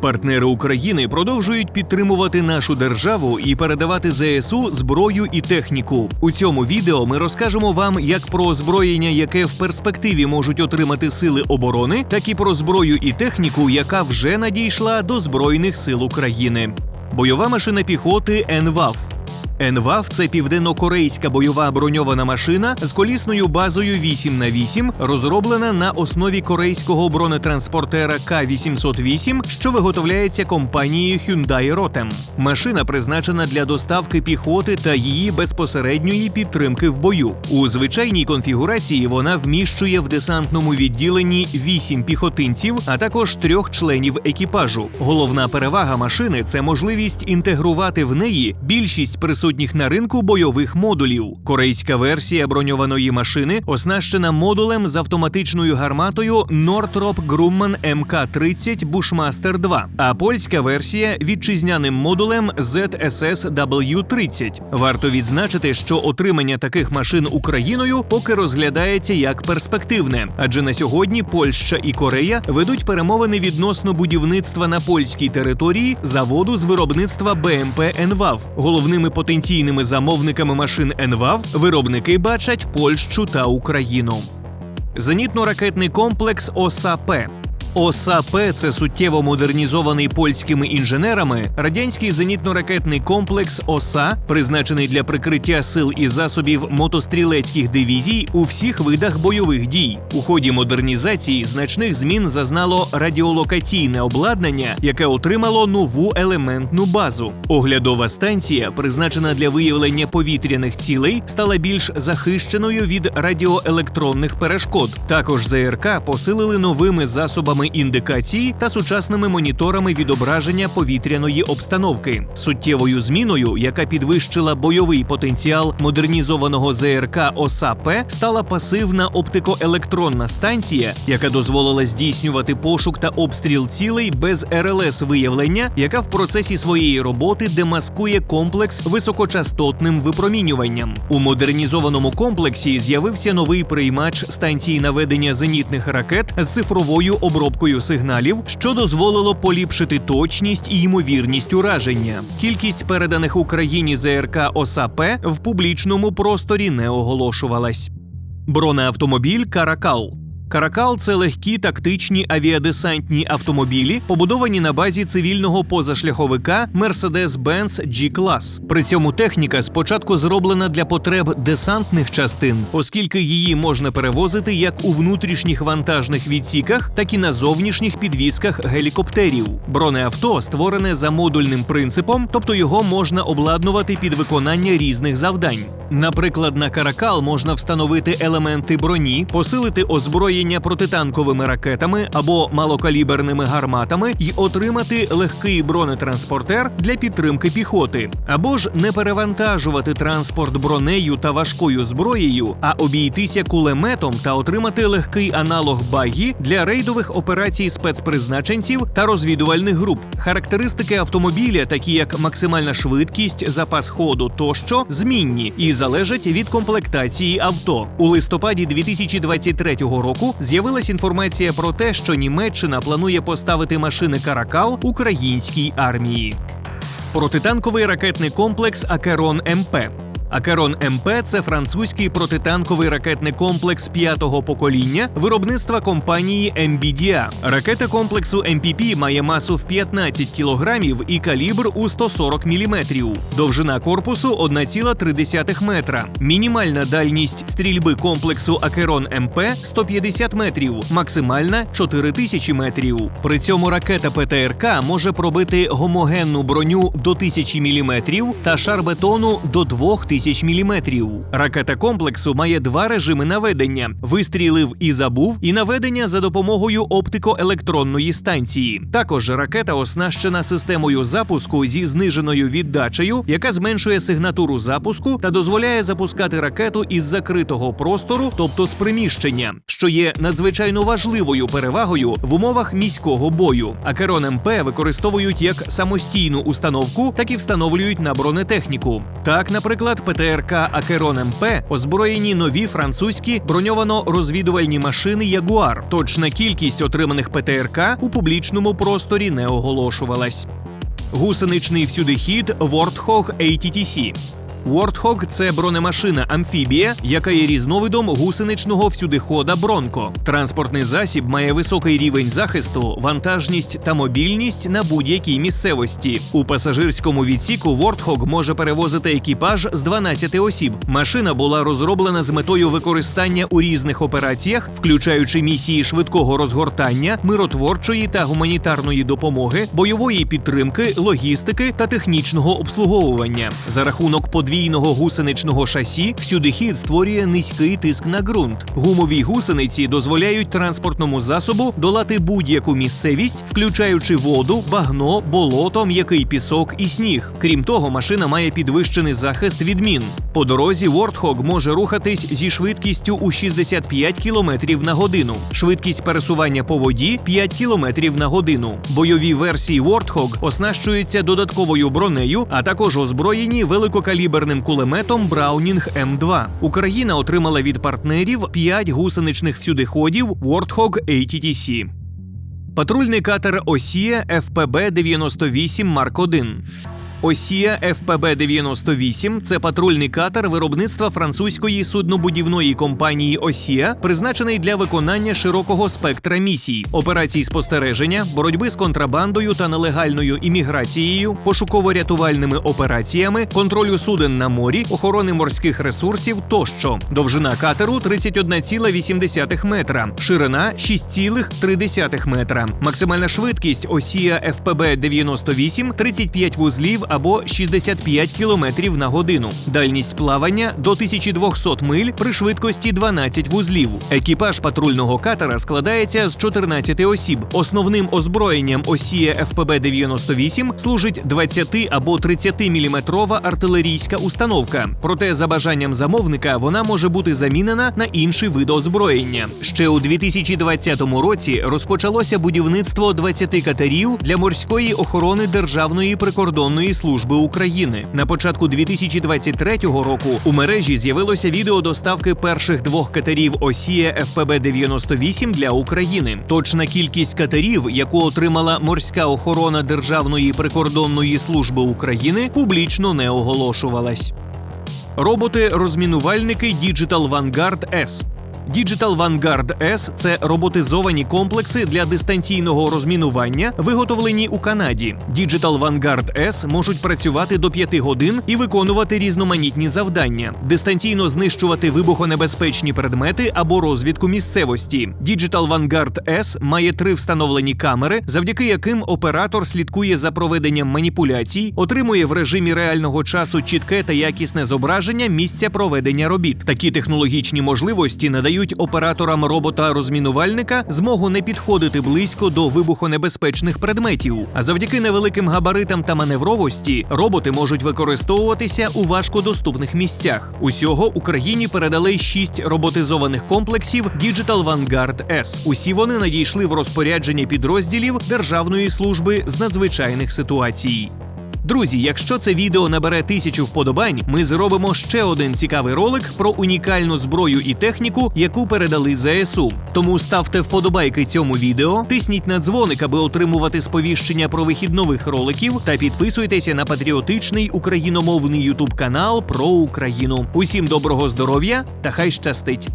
Партнери України продовжують підтримувати нашу державу і передавати ЗСУ зброю і техніку. У цьому відео ми розкажемо вам як про озброєння, яке в перспективі можуть отримати сили оборони, так і про зброю і техніку, яка вже надійшла до Збройних сил України. Бойова машина піхоти НВАВ. НВАВ це південно-корейська бойова броньована машина з колісною базою 8 на 8 розроблена на основі корейського бронетранспортера К-808, що виготовляється компанією Hyundai Rotem. Машина призначена для доставки піхоти та її безпосередньої підтримки в бою. У звичайній конфігурації вона вміщує в десантному відділенні 8 піхотинців, а також трьох членів екіпажу. Головна перевага машини це можливість інтегрувати в неї більшість присутніх на ринку бойових модулів. Корейська версія броньованої машини оснащена модулем з автоматичною гарматою Northrop Grumman MK30 Bushmaster 2, а польська версія вітчизняним модулем ZSS W30. Варто відзначити, що отримання таких машин Україною поки розглядається як перспективне, адже на сьогодні Польща і Корея ведуть перемовини відносно будівництва на польській території заводу з виробництва БМП НВАВ. Головними потенційними замовниками машин НВАВ виробники бачать Польщу та Україну. Зенітно-ракетний комплекс ОСАП. ОСАП це суттєво модернізований польськими інженерами радянський зенітно-ракетний комплекс ОСА, призначений для прикриття сил і засобів мотострілецьких дивізій у всіх видах бойових дій. У ході модернізації значних змін зазнало радіолокаційне обладнання, яке отримало нову елементну базу. Оглядова станція, призначена для виявлення повітряних цілей, стала більш захищеною від радіоелектронних перешкод. Також ЗРК посилили новими засобами індикації та сучасними моніторами відображення повітряної обстановки. Суттєвою зміною, яка підвищила бойовий потенціал модернізованого ЗРК ОСАП, стала пасивна оптикоелектронна станція, яка дозволила здійснювати пошук та обстріл цілей без РЛС виявлення, яка в процесі своєї роботи демаскує комплекс високочастотним випромінюванням. У модернізованому комплексі з'явився новий приймач станції наведення зенітних ракет з цифровою обробкою сигналів, що дозволило поліпшити точність і ймовірність ураження. Кількість переданих Україні ЗРК ОСАП в публічному просторі не оголошувалась. Бронеавтомобіль Каракал. Каракал це легкі тактичні авіадесантні автомобілі, побудовані на базі цивільного позашляховика Mercedes-Benz G-Class. При цьому техніка спочатку зроблена для потреб десантних частин, оскільки її можна перевозити як у внутрішніх вантажних відсіках, так і на зовнішніх підвісках гелікоптерів. Бронеавто створене за модульним принципом, тобто його можна обладнувати під виконання різних завдань. Наприклад, на каракал можна встановити елементи броні, посилити озброєння протитанковими ракетами або малокаліберними гарматами і отримати легкий бронетранспортер для підтримки піхоти, або ж не перевантажувати транспорт бронею та важкою зброєю, а обійтися кулеметом та отримати легкий аналог багі для рейдових операцій спецпризначенців та розвідувальних груп. Характеристики автомобіля, такі як максимальна швидкість, запас ходу тощо, змінні і залежать від комплектації авто. У листопаді 2023 року з'явилась інформація про те, що Німеччина планує поставити машини Каракал українській армії. Протитанковий ракетний комплекс Акерон МП. Акерон МП це французький протитанковий ракетний комплекс п'ятого покоління виробництва компанії MBDA. Ракета комплексу МПП має масу в 15 кілограмів і калібр у 140 міліметрів. Довжина корпусу 1,3 метра. Мінімальна дальність стрільби комплексу Акерон МП 150 метрів, максимальна 4000 метрів. При цьому ракета ПТРК може пробити гомогенну броню до 1000 міліметрів та шар бетону до 2000 тисяч міліметрів. Ракета комплексу має два режими наведення: вистрілив і забув, і наведення за допомогою оптико-електронної станції. Також ракета оснащена системою запуску зі зниженою віддачею, яка зменшує сигнатуру запуску та дозволяє запускати ракету із закритого простору, тобто з приміщення, що є надзвичайно важливою перевагою в умовах міського бою. Акерон МП використовують як самостійну установку, так і встановлюють на бронетехніку. Так, наприклад, ПТРК Акерон МП озброєні нові французькі броньовано-розвідувальні машини Ягуар. Точна кількість отриманих ПТРК у публічному просторі не оголошувалась. Гусеничний всюдихід Warthog ATTC. Warthog – це бронемашина амфібія, яка є різновидом гусеничного всюдихода Бронко. Транспортний засіб має високий рівень захисту, вантажність та мобільність на будь-якій місцевості. У пасажирському відсіку Warthog може перевозити екіпаж з 12 осіб. Машина була розроблена з метою використання у різних операціях, включаючи місії швидкого розгортання, миротворчої та гуманітарної допомоги, бойової підтримки, логістики та технічного обслуговування. За рахунок подвійного гусеничного шасі всюдихід створює низький тиск на ґрунт. Гумові гусениці дозволяють транспортному засобу долати будь-яку місцевість, включаючи воду, багно, болото, м'який пісок і сніг. Крім того, машина має підвищений захист від мін. По дорозі Warthog може рухатись зі швидкістю у 65 км на годину. Швидкість пересування по воді 5 км на годину. Бойові версії Warthog оснащуються додатковою бронею, а також озброєні великокаліберним кулеметом Браунінг М2. Україна отримала від партнерів 5 гусеничних всюдиходів Warthog ATTC. Патрульний катер Осія ФПБ 98 Марк 1 Осія ФПБ 98 це патрульний катер виробництва французької суднобудівної компанії Осія, призначений для виконання широкого спектра місій, операцій спостереження, боротьби з контрабандою та нелегальною імміграцією, пошуково-рятувальними операціями, контролю суден на морі, охорони морських ресурсів тощо. Довжина катеру 31,8 метра, ширина 6,3 метра. Максимальна швидкість Осія ФПБ 98 35 вузлів або 65 км на годину. Дальність плавання до 1200 миль при швидкості 12 вузлів. Екіпаж патрульного катера складається з 14 осіб. Основним озброєнням Осія ФПБ 98 служить 20 або 30 мм артилерійська установка. Проте за бажанням замовника вона може бути замінена на інший вид озброєння. Ще у 2020 році розпочалося будівництво 20 катерів для морської охорони Державної прикордонної служби України. На початку 2023 року у мережі з'явилося відео доставки перших двох катерів Осія ФПБ 98 для України. Точна кількість катерів, яку отримала морська охорона Державної прикордонної служби України, публічно не оголошувалась. Роботи-розмінувальники Digital Vanguard S Digital Vanguard S – це роботизовані комплекси для дистанційного розмінування, виготовлені у Канаді. Digital Vanguard S можуть працювати до 5 годин і виконувати різноманітні завдання, дистанційно знищувати вибухонебезпечні предмети або розвідку місцевості. Digital Vanguard S має три встановлені камери, завдяки яким оператор слідкує за проведенням маніпуляцій, отримує в режимі реального часу чітке та якісне зображення місця проведення робіт. Такі технологічні можливості надають операторам робота-розмінувальника змогу не підходити близько до вибухонебезпечних предметів. А завдяки невеликим габаритам та маневровості роботи можуть використовуватися у важкодоступних місцях. Усього Україні передали шість роботизованих комплексів Digital Vanguard S. Усі вони надійшли в розпорядження підрозділів Державної служби з надзвичайних ситуацій. Друзі, якщо це відео набере тисячу вподобань, ми зробимо ще один цікавий ролик про унікальну зброю і техніку, яку передали ЗСУ. Тому ставте вподобайки цьому відео, тисніть на дзвоник, аби отримувати сповіщення про вихід нових роликів, та підписуйтеся на патріотичний україномовний ютуб канал про Україну. Усім доброго здоров'я та хай щастить!